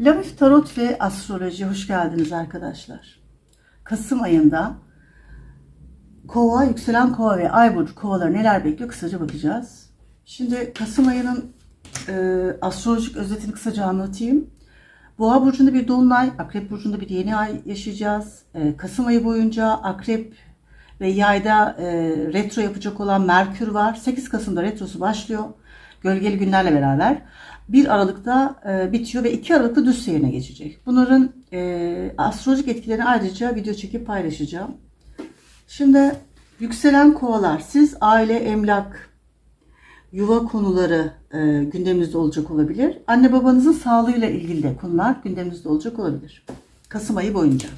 Lamif Tarot ve Astroloji hoş geldiniz arkadaşlar. Kasım ayında Kova, yükselen Kova ve Ay burcu Kovaları neler bekliyor kısaca bakacağız. Şimdi Kasım ayının e, astrolojik özetini kısaca anlatayım. Boğa burcunda bir dolunay, Akrep burcunda bir yeni ay yaşayacağız. E, Kasım ayı boyunca Akrep ve Yayda e, retro yapacak olan Merkür var. 8 Kasım'da retrosu başlıyor. Gölgeli günlerle beraber. 1 Aralık'ta e, bitiyor ve 2 Aralık'ta düz seyrine geçecek. Bunların e, astrolojik etkilerini ayrıca video çekip paylaşacağım. Şimdi yükselen kovalar, siz aile, emlak, yuva konuları e, gündeminizde olacak olabilir. Anne babanızın sağlığıyla ilgili de konular gündeminizde olacak olabilir. Kasım ayı boyunca.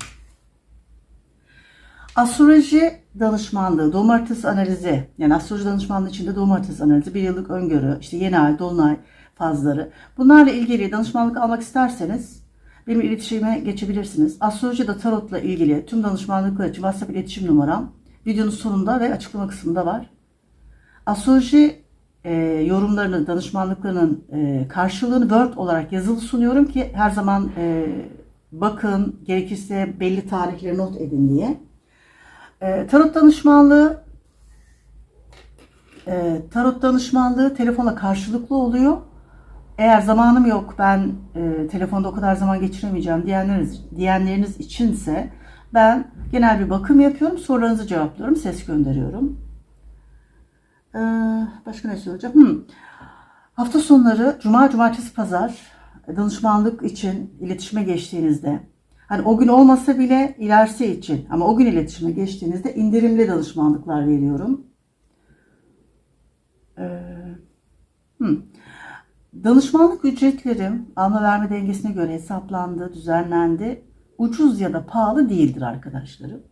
Astroloji danışmanlığı, doğum haritası analizi, yani astroloji danışmanlığı içinde doğum haritası analizi, bir yıllık öngörü, işte yeni ay, dolunay fazları. Bunlarla ilgili danışmanlık almak isterseniz benimle iletişime geçebilirsiniz. Astroloji da tarotla ilgili tüm danışmanlıklar için WhatsApp iletişim numaram videonun sonunda ve açıklama kısmında var. Astroloji e, yorumlarını, danışmanlıklarının e, karşılığını Word olarak yazılı sunuyorum ki her zaman e, bakın, gerekirse belli tarihleri not edin diye. E, tarot danışmanlığı e, tarot danışmanlığı telefonla karşılıklı oluyor. Eğer zamanım yok ben e, telefonda o kadar zaman geçiremeyeceğim diyenleriniz, diyenleriniz içinse ben genel bir bakım yapıyorum. Sorularınızı cevaplıyorum. Ses gönderiyorum. Ee, başka ne söyleyeceğim? Hmm. Hafta sonları cuma, cumartesi, pazar danışmanlık için iletişime geçtiğinizde hani o gün olmasa bile ilerisi için ama o gün iletişime geçtiğinizde indirimli danışmanlıklar veriyorum. Ee, hmm. Danışmanlık ücretlerim alma verme dengesine göre hesaplandı, düzenlendi. Ucuz ya da pahalı değildir arkadaşlarım.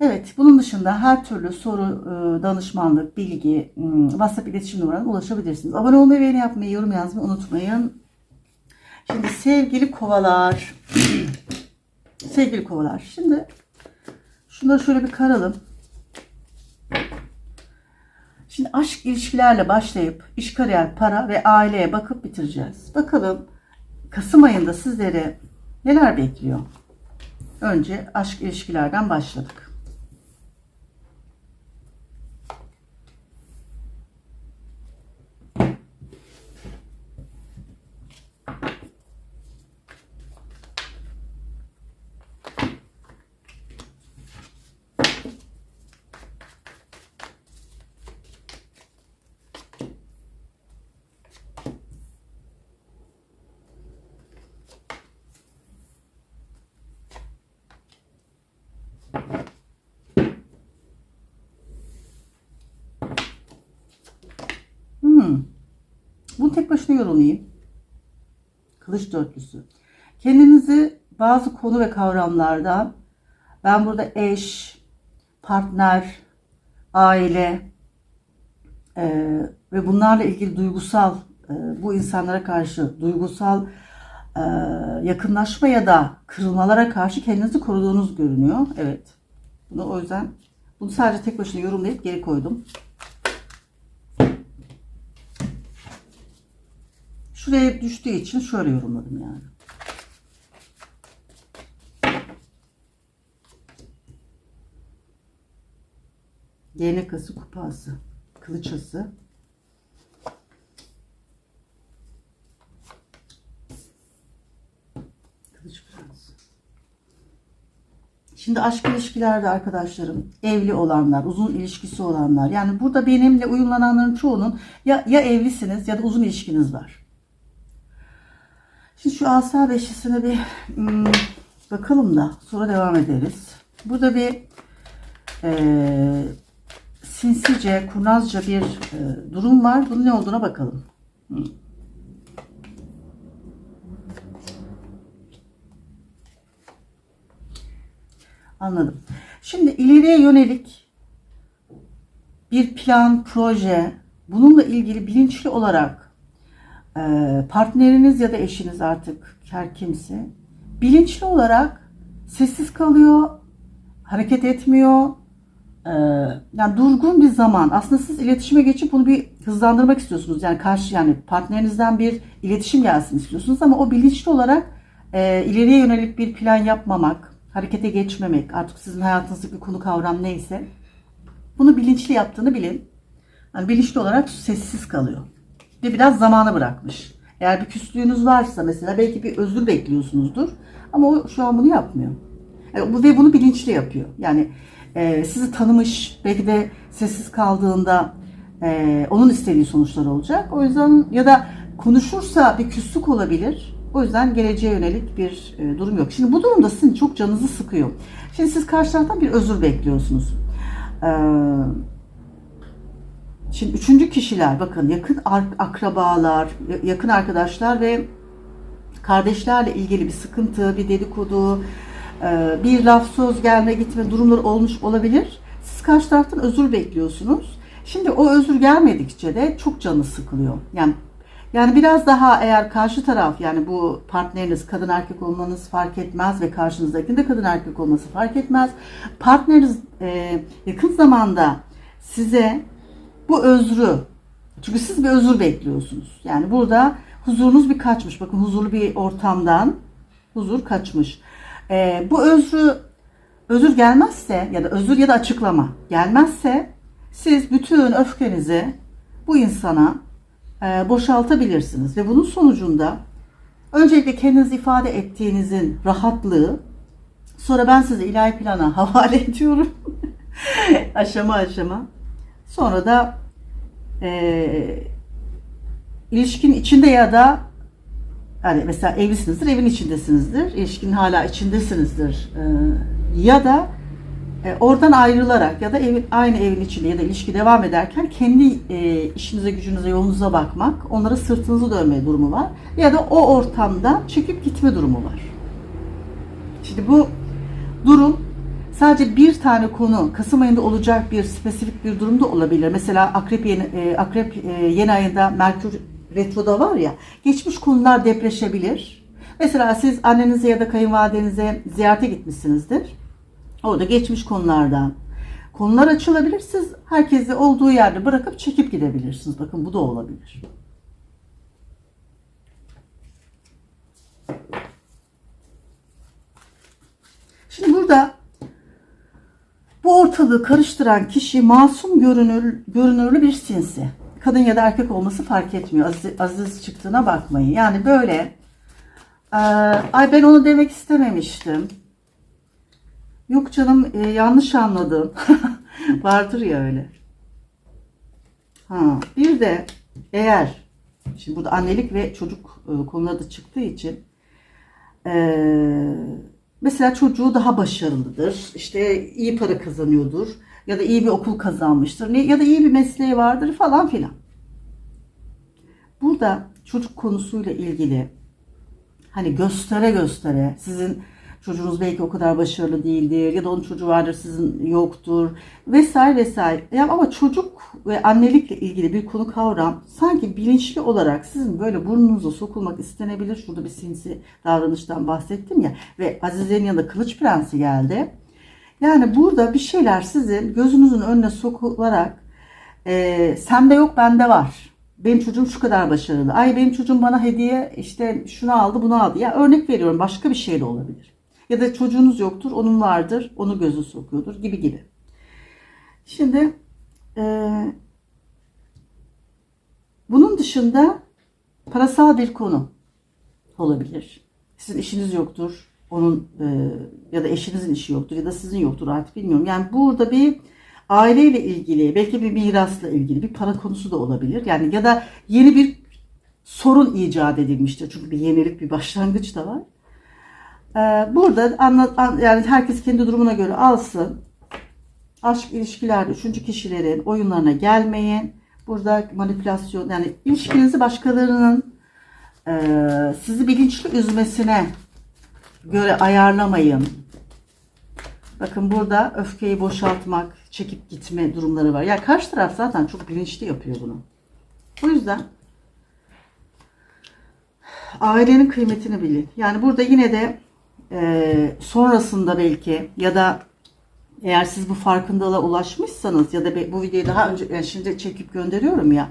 Evet, bunun dışında her türlü soru, e, danışmanlık, bilgi, hmm, WhatsApp iletişim numaranı ulaşabilirsiniz. Abone olmayı, beğeni yapmayı, yorum yazmayı unutmayın. Şimdi sevgili kovalar, sevgili kovalar, şimdi şunları şöyle bir karalım. Şimdi aşk ilişkilerle başlayıp iş, kariyer, para ve aileye bakıp bitireceğiz. Bakalım Kasım ayında sizlere neler bekliyor? Önce aşk ilişkilerden başladık. Hmm. Başına yorumlayayım. Kılıç dörtlüsü. Kendinizi bazı konu ve kavramlardan ben burada eş, partner, aile e, ve bunlarla ilgili duygusal e, bu insanlara karşı duygusal e, yakınlaşma ya da kırılmalara karşı kendinizi koruduğunuz görünüyor. Evet. Bunu o yüzden bunu sadece tek başına yorumlayıp geri koydum. Şuraya düştüğü için şöyle yorumladım yani. Değnek ası, kupası, kılıç ası. Kılıç prensi. Şimdi aşk ilişkilerde arkadaşlarım, evli olanlar, uzun ilişkisi olanlar. Yani burada benimle uyumlananların çoğunun ya, ya evlisiniz ya da uzun ilişkiniz var. Şimdi şu asa beşlisine bir hmm, bakalım da sonra devam ederiz. Burada bir e, sinsice, kurnazca bir e, durum var. Bunun ne olduğuna bakalım. Anladım. Şimdi ileriye yönelik bir plan, proje, bununla ilgili bilinçli olarak partneriniz ya da eşiniz artık her kimse bilinçli olarak sessiz kalıyor, hareket etmiyor, Ee, yani durgun bir zaman. Aslında siz iletişime geçip bunu bir hızlandırmak istiyorsunuz. Yani karşı yani partnerinizden bir iletişim gelsin istiyorsunuz ama o bilinçli olarak e, ileriye yönelik bir plan yapmamak, harekete geçmemek, artık sizin hayatınızdaki konu kavram neyse bunu bilinçli yaptığını bilin. Yani bilinçli olarak sessiz kalıyor. Ve biraz zamana bırakmış. Eğer bir küslüğünüz varsa mesela belki bir özür bekliyorsunuzdur. Ama o şu an bunu yapmıyor. Yani bu ve bunu bilinçli yapıyor. Yani e, sizi tanımış, belki de sessiz kaldığında e, onun istediği sonuçlar olacak. O yüzden ya da konuşursa bir küslük olabilir. O yüzden geleceğe yönelik bir e, durum yok. Şimdi bu durumda sizin çok canınızı sıkıyor. Şimdi siz karşı taraftan bir özür bekliyorsunuz. Eee Şimdi üçüncü kişiler bakın yakın ar- akrabalar, yakın arkadaşlar ve kardeşlerle ilgili bir sıkıntı, bir dedikodu, e, bir laf söz gelme gitme durumları olmuş olabilir. Siz karşı taraftan özür bekliyorsunuz. Şimdi o özür gelmedikçe de çok canı sıkılıyor. Yani yani biraz daha eğer karşı taraf yani bu partneriniz kadın erkek olmanız fark etmez ve karşınızdakinin de kadın erkek olması fark etmez. Partneriniz e, yakın zamanda size bu özrü çünkü siz bir özür bekliyorsunuz. Yani burada huzurunuz bir kaçmış. Bakın huzurlu bir ortamdan huzur kaçmış. Ee, bu özrü özür gelmezse ya da özür ya da açıklama gelmezse siz bütün öfkenizi bu insana e, boşaltabilirsiniz ve bunun sonucunda öncelikle kendinizi ifade ettiğinizin rahatlığı sonra ben sizi ilahi plana havale ediyorum aşama aşama Sonra da e, ilişkinin içinde ya da yani mesela evlisinizdir, evin içindesinizdir, ilişkinin hala içindesinizdir. E, ya da e, oradan ayrılarak ya da evin, aynı evin içinde ya da ilişki devam ederken kendi e, işinize, gücünüze, yolunuza bakmak, onlara sırtınızı dönme durumu var. Ya da o ortamda çekip gitme durumu var. Şimdi bu durum sadece bir tane konu Kasım ayında olacak bir spesifik bir durumda olabilir. Mesela Akrep yeni, e, Akrep e, yeni ayında Merkür retroda var ya geçmiş konular depreşebilir. Mesela siz annenize ya da kayınvalidenize ziyarete gitmişsinizdir. Orada geçmiş konulardan konular açılabilir. Siz herkesi olduğu yerde bırakıp çekip gidebilirsiniz. Bakın bu da olabilir. Şimdi burada bu ortalığı karıştıran kişi masum görünür, görünürlü bir sinsi. Kadın ya da erkek olması fark etmiyor. Aziz, aziz çıktığına bakmayın. Yani böyle e, ay ben onu demek istememiştim. Yok canım e, yanlış anladım. Vardır ya öyle. Ha, bir de eğer şimdi burada annelik ve çocuk e, konuları da çıktığı için eee Mesela çocuğu daha başarılıdır. işte iyi para kazanıyordur. Ya da iyi bir okul kazanmıştır. Ya da iyi bir mesleği vardır falan filan. Burada çocuk konusuyla ilgili hani göstere göstere sizin çocuğunuz belki o kadar başarılı değildir ya da onun çocuğu vardır sizin yoktur vesaire vesaire. Yani ama çocuk ve annelikle ilgili bir konu kavram sanki bilinçli olarak sizin böyle burnunuza sokulmak istenebilir. Şurada bir sinsi davranıştan bahsettim ya ve Azize'nin yanında kılıç prensi geldi. Yani burada bir şeyler sizin gözünüzün önüne sokularak e, sende yok bende var. Benim çocuğum şu kadar başarılı. Ay benim çocuğum bana hediye işte şunu aldı bunu aldı. Ya örnek veriyorum başka bir şey de olabilir. Ya da çocuğunuz yoktur, onun vardır, onu gözü sokuyordur gibi gibi. Şimdi e, bunun dışında parasal bir konu olabilir. Sizin işiniz yoktur, onun e, ya da eşinizin işi yoktur ya da sizin yoktur artık bilmiyorum. Yani burada bir aileyle ilgili, belki bir mirasla ilgili bir para konusu da olabilir. Yani ya da yeni bir sorun icat edilmiştir. Çünkü bir yenilik, bir başlangıç da var. Ee, burada anlat, yani herkes kendi durumuna göre alsın. Aşk ilişkilerde üçüncü kişilerin oyunlarına gelmeyin. Burada manipülasyon yani ilişkinizi başkalarının e, sizi bilinçli üzmesine göre ayarlamayın. Bakın burada öfkeyi boşaltmak, çekip gitme durumları var. Yani karşı taraf zaten çok bilinçli yapıyor bunu. O yüzden ailenin kıymetini bilin. Yani burada yine de e, sonrasında belki ya da Eğer siz bu farkındalığa ulaşmışsanız ya da bu videoyu daha önce yani şimdi çekip gönderiyorum ya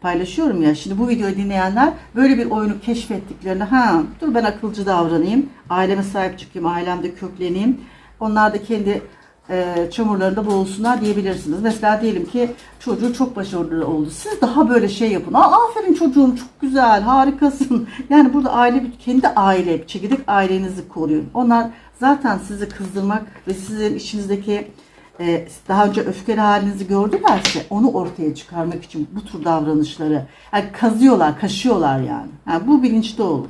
paylaşıyorum ya şimdi bu videoyu dinleyenler böyle bir oyunu keşfettiklerinde ha dur ben akılcı davranayım aileme sahip çıkayım ailemde kökleneyim onlar da kendi e, çamurlarında boğulsunlar diyebilirsiniz. Mesela diyelim ki çocuğu çok başarılı oldu. Siz daha böyle şey yapın. Aa, aferin çocuğum çok güzel harikasın. Yani burada aile kendi aile çekirdek ailenizi koruyun. Onlar zaten sizi kızdırmak ve sizin içinizdeki e, daha önce öfkeli halinizi gördülerse onu ortaya çıkarmak için bu tür davranışları yani kazıyorlar, kaşıyorlar yani. yani bu bilinçli olun.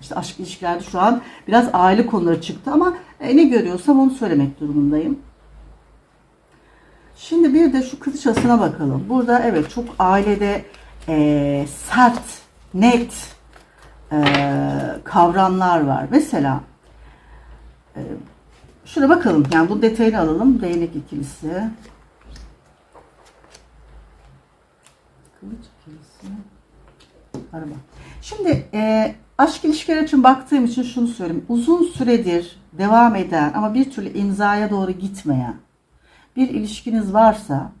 İşte aşk ilişkilerde şu an biraz aile konuları çıktı ama e, ne görüyorsam onu söylemek durumundayım. Şimdi bir de şu kılıç asına bakalım. Burada evet çok ailede e, sert, net e, kavramlar var. Mesela e, şuna bakalım. Yani bu detayını alalım. Değnek ikilisi. Kılıç ikilisi. Araba. Şimdi e, aşk ilişkileri için baktığım için şunu söyleyeyim. Uzun süredir devam eden ama bir türlü imzaya doğru gitmeyen bir ilişkiniz varsa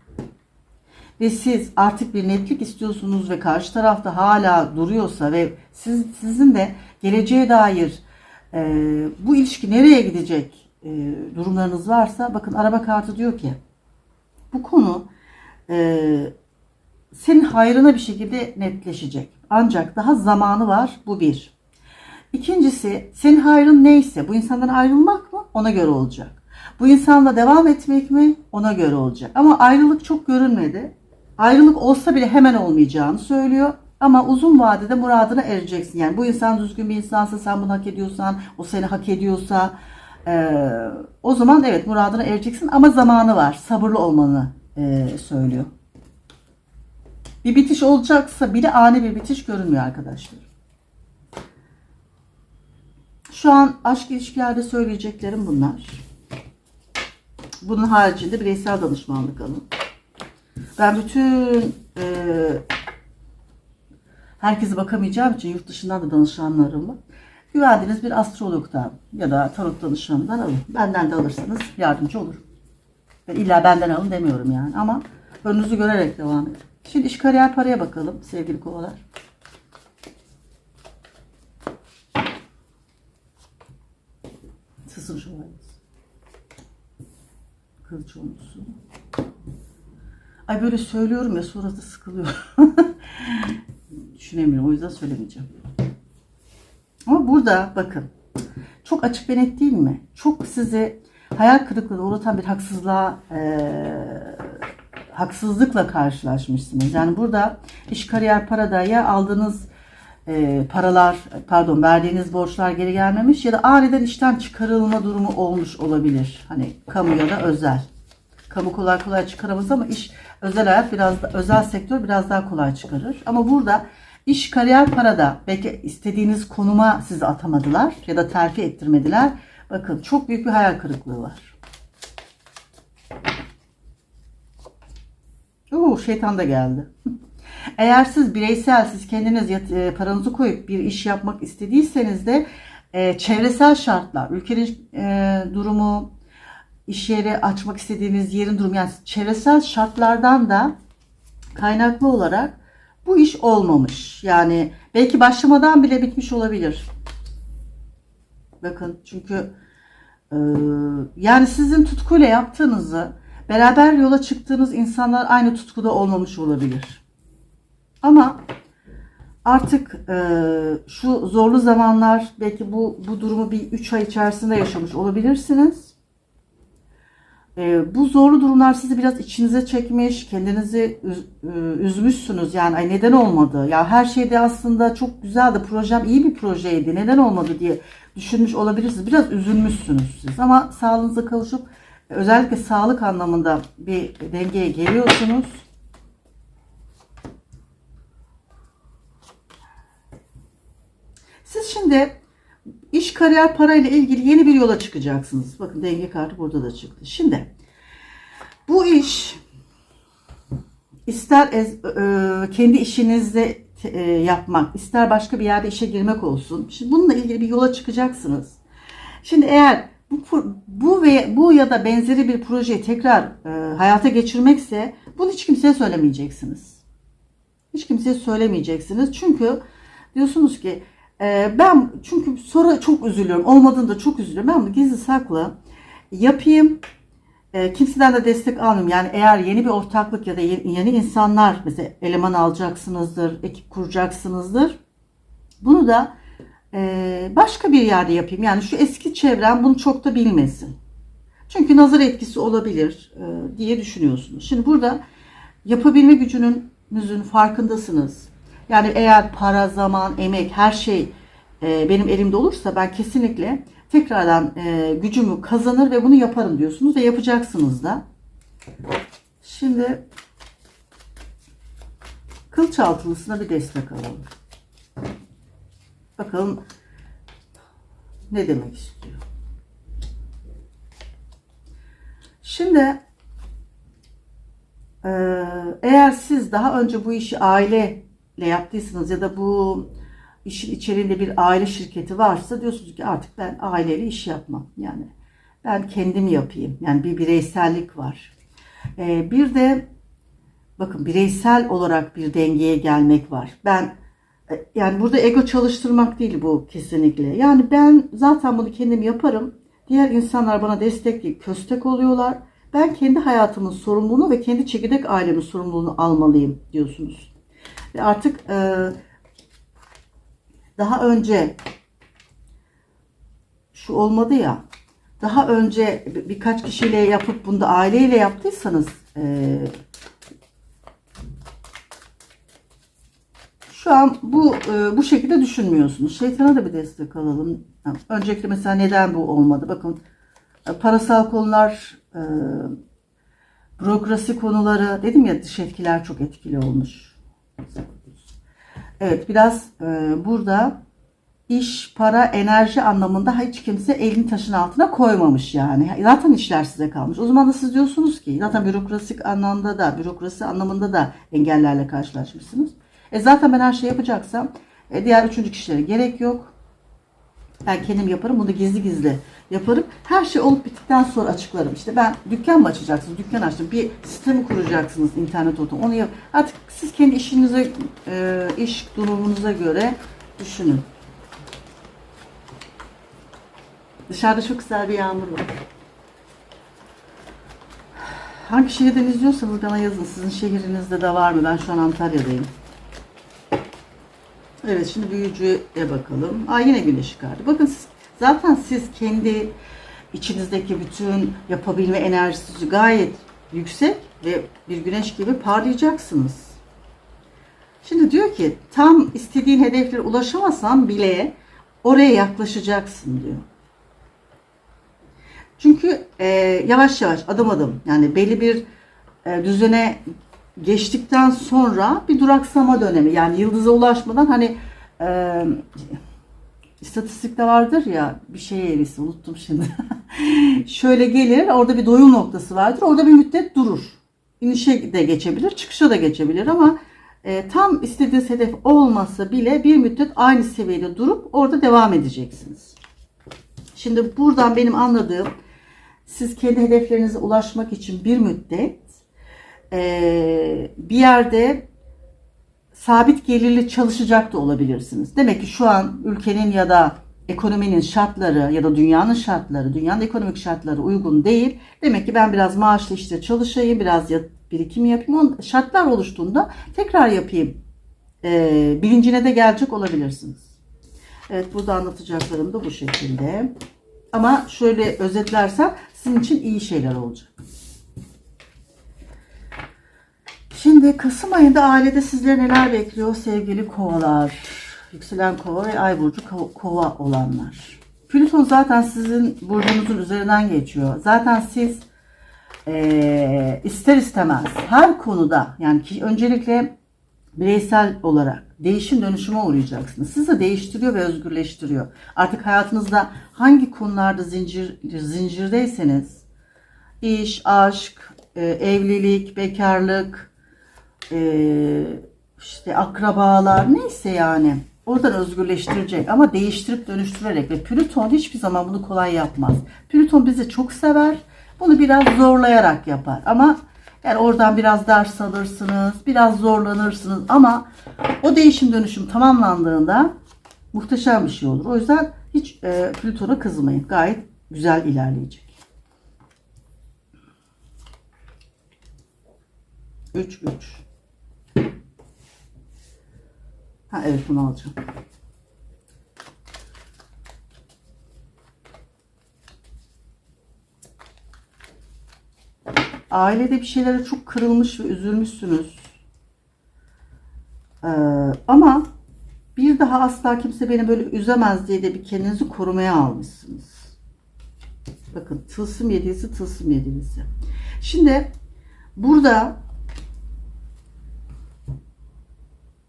ve siz artık bir netlik istiyorsunuz ve karşı tarafta hala duruyorsa ve siz sizin de geleceğe dair e, bu ilişki nereye gidecek e, durumlarınız varsa bakın araba kartı diyor ki bu konu e, senin hayrına bir şekilde netleşecek. Ancak daha zamanı var. Bu bir. İkincisi senin hayrın neyse bu insandan ayrılmak mı ona göre olacak. Bu insanla devam etmek mi ona göre olacak. Ama ayrılık çok görünmedi. Ayrılık olsa bile hemen olmayacağını söylüyor. Ama uzun vadede muradına ereceksin. Yani bu insan düzgün bir insansa sen bunu hak ediyorsan, o seni hak ediyorsa eee, o zaman evet muradına ereceksin ama zamanı var. Sabırlı olmanı eee, söylüyor. Bir bitiş olacaksa bile ani bir bitiş görünmüyor arkadaşlar. Şu an aşk ilişkilerde söyleyeceklerim bunlar. Bunun haricinde bireysel danışmanlık alın. Ben bütün e, herkese bakamayacağım için yurt dışından da danışanlarım var. Güvendiğiniz bir astrologdan ya da tarot danışmanından alın. Benden de alırsanız yardımcı olur. Ben illa benden alın demiyorum yani ama önünüzü görerek devam edin. Şimdi iş kariyer paraya bakalım sevgili kovalar. Sısır şövalyesi. Kılıç olmuşsun. Ay böyle söylüyorum ya sonra da sıkılıyor. Düşünemiyorum o yüzden söylemeyeceğim. Ama burada bakın çok açık ve net değil mi? Çok sizi hayal kırıklığına uğratan bir haksızlığa eee haksızlıkla karşılaşmışsınız. Yani burada iş kariyer parada ya aldığınız e, paralar pardon verdiğiniz borçlar geri gelmemiş ya da aniden işten çıkarılma durumu olmuş olabilir. Hani kamu ya da özel. Kamu kolay kolay çıkaramaz ama iş özel hayat biraz da, özel sektör biraz daha kolay çıkarır. Ama burada iş kariyer parada belki istediğiniz konuma sizi atamadılar ya da terfi ettirmediler. Bakın çok büyük bir hayal kırıklığı var. Oo, şeytan da geldi. Eğer siz bireysel, siz kendiniz e, paranızı koyup bir iş yapmak istediyseniz de e, çevresel şartlar, ülkenin e, durumu, iş yeri açmak istediğiniz yerin durumu, yani çevresel şartlardan da kaynaklı olarak bu iş olmamış. Yani belki başlamadan bile bitmiş olabilir. Bakın çünkü ee, yani sizin tutkuyla yaptığınızı beraber yola çıktığınız insanlar aynı tutkuda olmamış olabilir. Ama artık e, şu zorlu zamanlar belki bu bu durumu bir 3 ay içerisinde yaşamış olabilirsiniz. E, bu zorlu durumlar sizi biraz içinize çekmiş, kendinizi üz- e, üzmüşsünüz. Yani ay neden olmadı? Ya her şeyde aslında çok güzeldi, projem iyi bir projeydi. Neden olmadı diye düşünmüş olabilirsiniz. Biraz üzülmüşsünüz siz ama sağlığınıza kavuşup özellikle sağlık anlamında bir dengeye geliyorsunuz. Siz şimdi iş kariyer parayla ilgili yeni bir yola çıkacaksınız. Bakın denge kartı burada da çıktı. Şimdi bu iş ister e, kendi işinizde e, yapmak, ister başka bir yerde işe girmek olsun. Şimdi bununla ilgili bir yola çıkacaksınız. Şimdi eğer bu, bu ve bu ya da benzeri bir projeyi tekrar e, hayata geçirmekse bunu hiç kimseye söylemeyeceksiniz. Hiç kimseye söylemeyeceksiniz. Çünkü diyorsunuz ki e, ben çünkü sonra çok üzülüyorum. Olmadığında çok üzülüyorum. Ben bunu gizli saklı yapayım. E, kimseden de destek almayayım. Yani eğer yeni bir ortaklık ya da ye- yeni insanlar mesela eleman alacaksınızdır, ekip kuracaksınızdır. Bunu da e, başka bir yerde yapayım. Yani şu eski çevrem bunu çok da bilmesin. Çünkü nazar etkisi olabilir e, diye düşünüyorsunuz. Şimdi burada yapabilme gücünüzün farkındasınız. Yani eğer para, zaman, emek, her şey e, benim elimde olursa ben kesinlikle tekrardan e, gücümü kazanır ve bunu yaparım diyorsunuz ve yapacaksınız da. Şimdi kılıç altılısına bir destek alalım. Bakalım ne demek istiyor. Şimdi eee, eğer siz daha önce bu işi aileyle yaptıysanız ya da bu işin içerisinde bir aile şirketi varsa diyorsunuz ki artık ben aileyle iş yapmam. Yani ben kendim yapayım. Yani bir bireysellik var. Eee, bir de bakın bireysel olarak bir dengeye gelmek var. Ben e, yani burada ego çalıştırmak değil bu kesinlikle. Yani ben zaten bunu kendim yaparım. Diğer insanlar bana destek köstek oluyorlar. Ben kendi hayatımın sorumluluğunu ve kendi çekirdek ailemin sorumluluğunu almalıyım diyorsunuz. Ve artık e, daha önce şu olmadı ya daha önce bir- birkaç kişiyle yapıp bunu da aileyle yaptıysanız e, Şu an bu e, bu şekilde düşünmüyorsunuz. Şeytana da bir destek alalım. Öncelikle mesela neden bu olmadı? Bakın e, parasal konular, e, bürokrasi konuları dedim ya dış etkiler çok etkili olmuş. Evet biraz burada iş, para, enerji anlamında hiç kimse elini taşın altına koymamış yani. Zaten işler size kalmış. O zaman da siz diyorsunuz ki zaten bürokrasik anlamda da, bürokrasi anlamında da engellerle karşılaşmışsınız. E zaten ben her şeyi yapacaksam e, diğer üçüncü kişilere gerek yok. Ben kendim yaparım. Bunu gizli gizli yaparım. Her şey olup bittikten sonra açıklarım. İşte ben dükkan mı açacaksınız? Dükkan açtım. Bir sistemi kuracaksınız internet ortamı. Onu yap. Artık siz kendi işinize, e, iş durumunuza göre düşünün. Dışarıda çok güzel bir yağmur var. Hangi şehirden izliyorsanız bana yazın. Sizin şehrinizde de var mı? Ben şu an Antalya'dayım. Evet şimdi büyücüye bakalım. Aa yine güneş çıkardı. Bakın siz, zaten siz kendi içinizdeki bütün yapabilme enerjisi gayet yüksek ve bir güneş gibi parlayacaksınız. Şimdi diyor ki tam istediğin hedeflere ulaşamasan bile oraya yaklaşacaksın diyor. Çünkü e, yavaş yavaş adım adım yani belli bir e, düzene geçtikten sonra bir duraksama dönemi yani yıldıza ulaşmadan hani e, istatistikte vardır ya bir şey eğrisi unuttum şimdi. Şöyle gelir orada bir doyum noktası vardır orada bir müddet durur. İnişe de geçebilir çıkışa da geçebilir ama e, tam istediğiniz hedef olmasa bile bir müddet aynı seviyede durup orada devam edeceksiniz. Şimdi buradan benim anladığım siz kendi hedeflerinize ulaşmak için bir müddet eee, bir yerde sabit gelirli çalışacak da olabilirsiniz. Demek ki şu an ülkenin ya da ekonominin şartları ya da dünyanın şartları, dünyanın ekonomik şartları uygun değil. Demek ki ben biraz maaşlı işte çalışayım, biraz birikim yapayım. Şartlar oluştuğunda tekrar yapayım. Eee, bilincine de gelecek olabilirsiniz. Evet burada anlatacaklarım da bu şekilde. Ama şöyle özetlersem sizin için iyi şeyler olacak. Şimdi Kasım ayında ailede sizleri neler bekliyor sevgili kovalar? Yükselen kova ve ay burcu ko- kova olanlar. Plüton zaten sizin burcunuzun üzerinden geçiyor. Zaten siz eee, ister istemez her konuda yani ki öncelikle bireysel olarak değişim dönüşüme uğrayacaksınız. Sizi değiştiriyor ve özgürleştiriyor. Artık hayatınızda hangi konularda zincir zincirdeyseniz iş, aşk, e, evlilik, bekarlık, e, işte akrabalar neyse yani oradan özgürleştirecek ama değiştirip dönüştürerek ve Plüton hiçbir zaman bunu kolay yapmaz. Plüton bizi çok sever. Bunu biraz zorlayarak yapar. Ama yani oradan biraz ders alırsınız, biraz zorlanırsınız ama o değişim dönüşüm tamamlandığında muhteşem bir şey olur. O yüzden hiç e, Plüton'a kızmayın. Gayet güzel ilerleyecek. 3 3 Ha evet bunu alacağım. Ailede bir şeylere çok kırılmış ve üzülmüşsünüz. Ee, ama bir daha asla kimse beni böyle üzemez diye de bir kendinizi korumaya almışsınız. Bakın tılsım yedisi tılsım yedisi. Şimdi burada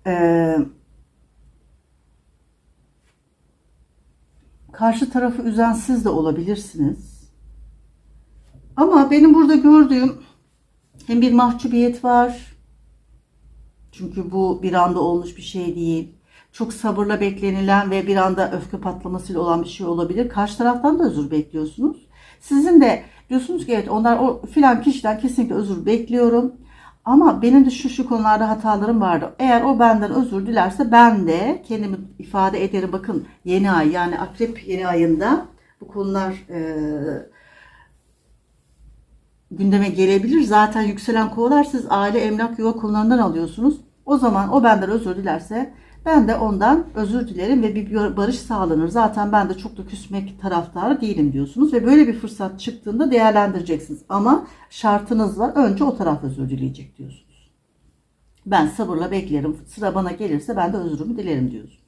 eee karşı tarafı üzen siz de olabilirsiniz. Ama benim burada gördüğüm hem bir mahcubiyet var. Çünkü bu bir anda olmuş bir şey değil. Çok sabırla beklenilen ve bir anda öfke patlamasıyla olan bir şey olabilir. Karşı taraftan da özür bekliyorsunuz. Sizin de diyorsunuz ki evet onlar o filan kişiden kesinlikle özür bekliyorum. Ama benim de şu şu konularda hatalarım vardı. Eğer o benden özür dilerse ben de kendimi ifade ederim. Bakın yeni ay yani akrep yeni ayında bu konular e, gündeme gelebilir. Zaten yükselen kovalar siz aile emlak yuva konularından alıyorsunuz. O zaman o benden özür dilerse ben de ondan özür dilerim ve bir barış sağlanır. Zaten ben de çok da küsmek taraftarı değilim diyorsunuz ve böyle bir fırsat çıktığında değerlendireceksiniz. Ama şartınız var. Önce o taraf özür dileyecek diyorsunuz. Ben sabırla beklerim. Sıra bana gelirse ben de özrümü dilerim diyorsunuz.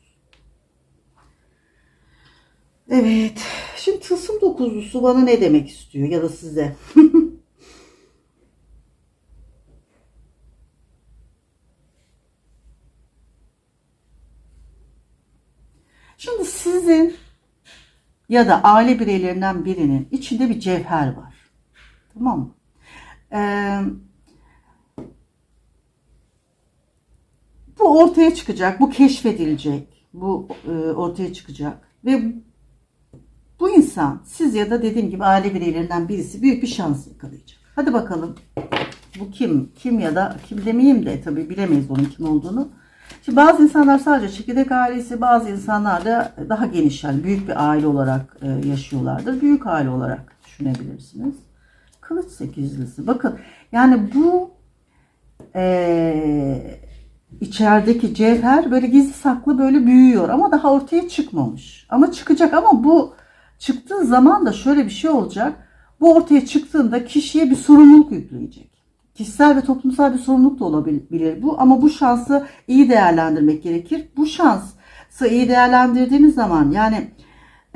Evet. Şimdi tılsım dokuzlusu bana ne demek istiyor ya da size? Şimdi sizin ya da aile bireylerinden birinin içinde bir cevher var. Tamam mı? Ee, bu ortaya çıkacak, bu keşfedilecek, bu e, ortaya çıkacak ve bu insan siz ya da dediğim gibi aile bireylerinden birisi büyük bir şans yakalayacak. Hadi bakalım bu kim? Kim ya da kim demeyeyim de tabii bilemeyiz onun kim olduğunu. Şimdi bazı insanlar sadece çekirdek ailesi, bazı insanlar da daha geniş yani büyük bir aile olarak e, yaşıyorlardır. Büyük aile olarak düşünebilirsiniz. Kılıç sekizlisi. Bakın yani bu e, içerideki cevher böyle gizli saklı böyle büyüyor ama daha ortaya çıkmamış. Ama çıkacak ama bu çıktığı zaman da şöyle bir şey olacak. Bu ortaya çıktığında kişiye bir sorumluluk yükleyecek. Kişisel ve toplumsal bir sorumluluk da olabilir bu ama bu şansı iyi değerlendirmek gerekir. Bu şansı iyi değerlendirdiğiniz zaman yani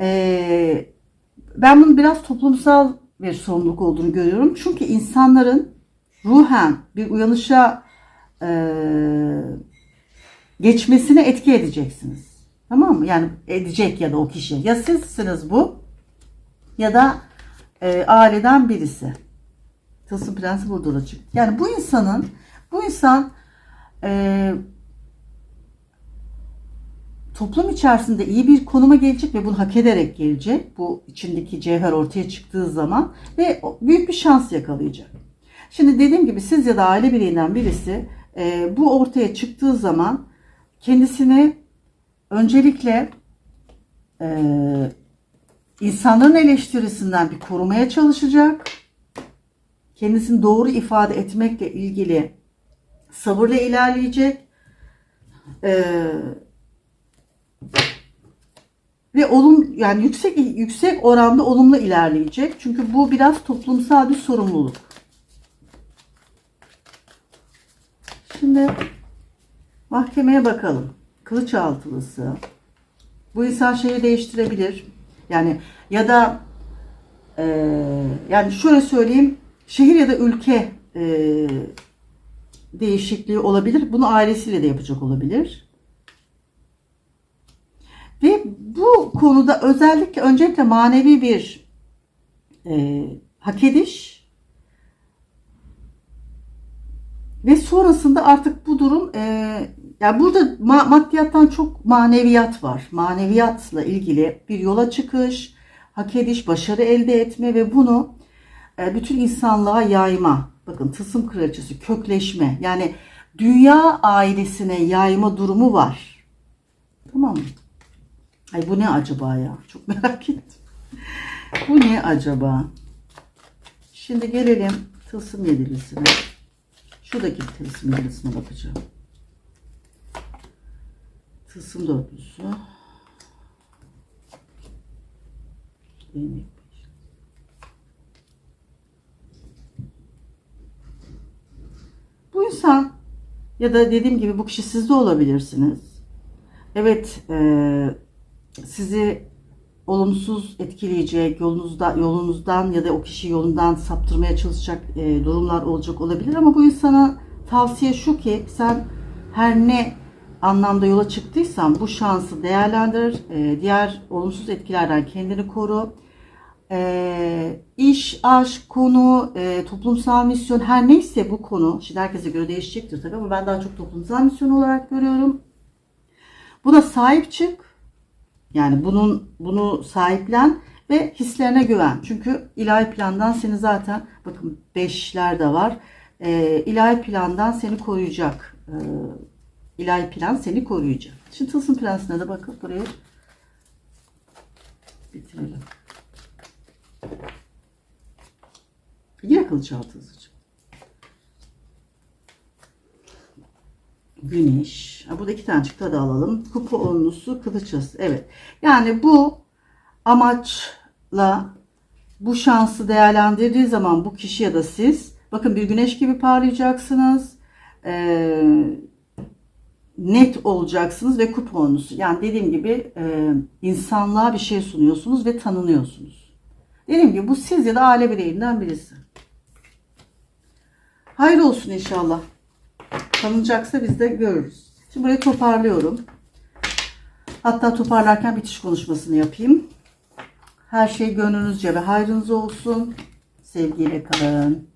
e, ben bunun biraz toplumsal bir sorumluluk olduğunu görüyorum. Çünkü insanların ruhen bir uyanışa e, geçmesine etki edeceksiniz. Tamam mı? Yani edecek ya da o kişi. Ya sizsiniz bu ya da e, aileden birisi. Tılsım Prensi burada da çıktı. Yani bu insanın, bu insan e, toplum içerisinde iyi bir konuma gelecek ve bunu hak ederek gelecek. Bu içindeki cevher ortaya çıktığı zaman ve büyük bir şans yakalayacak. Şimdi dediğim gibi siz ya da aile bireyinden birisi e, bu ortaya çıktığı zaman kendisini öncelikle e, insanların eleştirisinden bir korumaya çalışacak kendisini doğru ifade etmekle ilgili sabırla ilerleyecek. Ee, ve olum yani yüksek yüksek oranda olumlu ilerleyecek. Çünkü bu biraz toplumsal bir sorumluluk. Şimdi mahkemeye bakalım. Kılıç altılısı. Bu insan şeyi değiştirebilir. Yani ya da e, yani şöyle söyleyeyim şehir ya da ülke e, değişikliği olabilir. Bunu ailesiyle de yapacak olabilir. Ve bu konuda özellikle öncelikle manevi bir e, hak ediş ve sonrasında artık bu durum e, yani burada ma- maddiyattan çok maneviyat var. Maneviyatla ilgili bir yola çıkış, hak ediş, başarı elde etme ve bunu bütün insanlığa yayma. Bakın tılsım kraliçesi kökleşme. Yani dünya ailesine yayma durumu var. Tamam mı? Ay bu ne acaba ya? Çok merak ettim. Bu ne acaba? Şimdi gelelim tılsım yedilisine. Şuradaki tılsım yedilisine bakacağım. Tılsım dörtlüsü. Değnek Bu insan ya da dediğim gibi bu kişi siz de olabilirsiniz. Evet, e, sizi olumsuz etkileyecek yolunuzda yolunuzdan ya da o kişi yolundan saptırmaya çalışacak e, durumlar olacak olabilir ama bu insana tavsiye şu ki sen her ne anlamda yola çıktıysan bu şansı değerlendir. e, diğer olumsuz etkilerden kendini koru. E, iş, aşk, konu, e, toplumsal misyon her neyse bu konu. Şimdi herkese göre değişecektir tabii ama ben daha çok toplumsal misyon olarak görüyorum. Buna sahip çık. Yani bunun bunu sahiplen ve hislerine güven. Çünkü ilahi plandan seni zaten bakın beşler de var. Ee, ilahi plandan seni koruyacak. Ee, ilahi plan seni koruyacak. Şimdi Tılsım Prensi'ne de bakıp burayı bitirelim. Yine kılıç altı hızlıca. Güneş. Ha, burada iki tane çıktı da alalım. Kupa onlusu kılıçası. Evet. Yani bu amaçla bu şansı değerlendirdiği zaman bu kişi ya da siz bakın bir güneş gibi parlayacaksınız. Ee, net olacaksınız ve kupa onlusu. Yani dediğim gibi e, insanlığa bir şey sunuyorsunuz ve tanınıyorsunuz. Dediğim gibi bu siz ya da aile bireyinden birisi. Hayır olsun inşallah tanınacaksa biz de görürüz. Şimdi burayı toparlıyorum. Hatta toparlarken bitiş konuşmasını yapayım. Her şey gönlünüzce ve hayrınız olsun. Sevgiyle kalın.